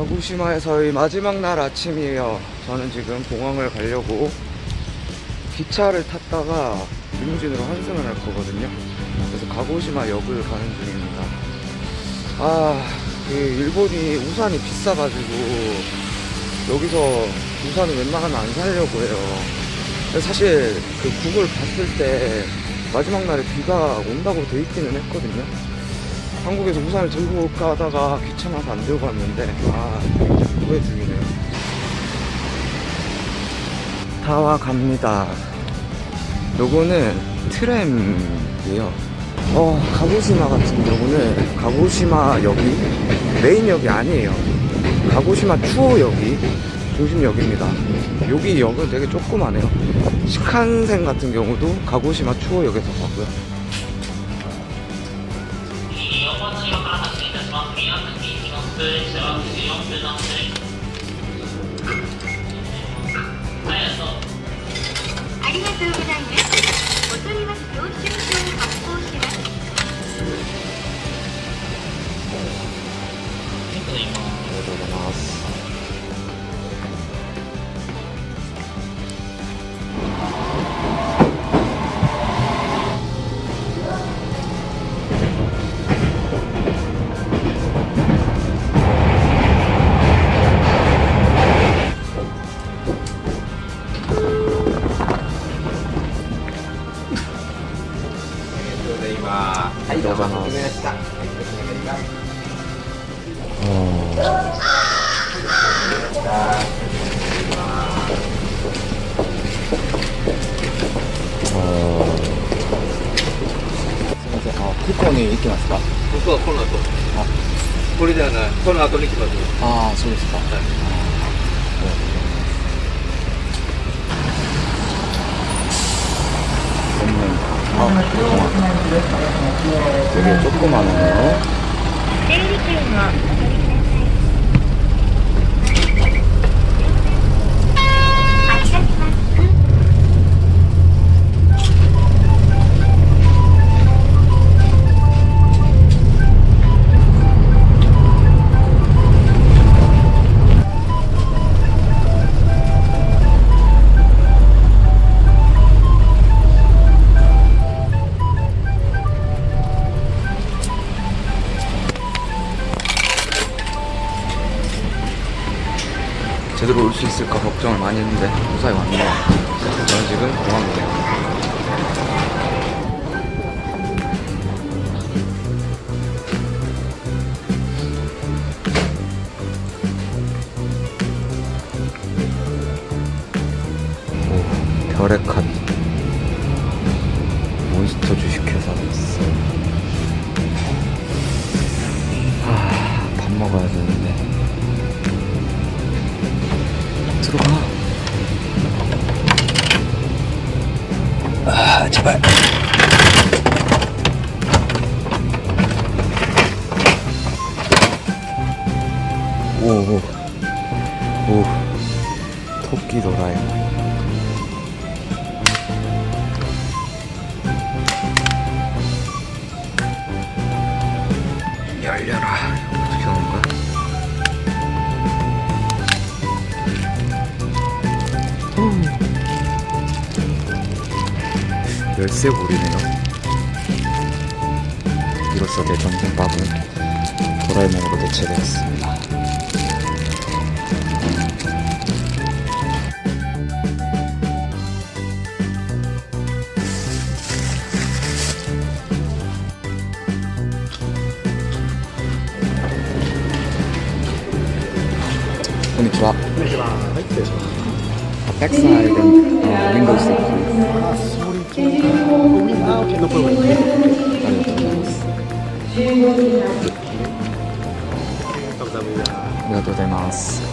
가구시마에서의 마지막 날 아침이에요. 저는 지금 공항을 가려고 기차를 탔다가 리무진으로 환승을 할 거거든요. 그래서 가고시마 역을 가는 중입니다. 아, 그 일본이 우산이 비싸가지고 여기서 우산을 웬만하면 안 사려고 해요. 사실 그 구글 봤을 때 마지막 날에 비가 온다고 돼 있기는 했거든요. 한국에서 우산을 들고 올까 하다가 귀찮아서 안 들고 왔는데 아 굉장히 후회 중이네요. 다 와 갑니다. 요거는 트램이에요. 어, 가고시마 같은 경우는 가고시마 역이 메인역이 아니에요. 가고시마 추오역이 중심역입니다. 여기 역은 되게 조그마해요. 시칸센 같은 경우도 가고시마 추오역에서 가고요. あ。りがとうございます。お取ります領収書を発はいどうました向こに行きます。か向こはこの後あこれではないこの後にます。ああそうです。か、はいあ 되게 조그마네요. 제대로 올 수 있을까 걱정을 많이 했는데 무사히 왔네요. 저는 지금 공항이에요. 아, 제발. 오, 오, 오, 토끼 도라에몽. 열려라. 열쇠고리네요. 이로써 내 전생밥은 도라에몽으로 대체되었습니다. and uh, window seat. 감사합니다. ありがとうございます。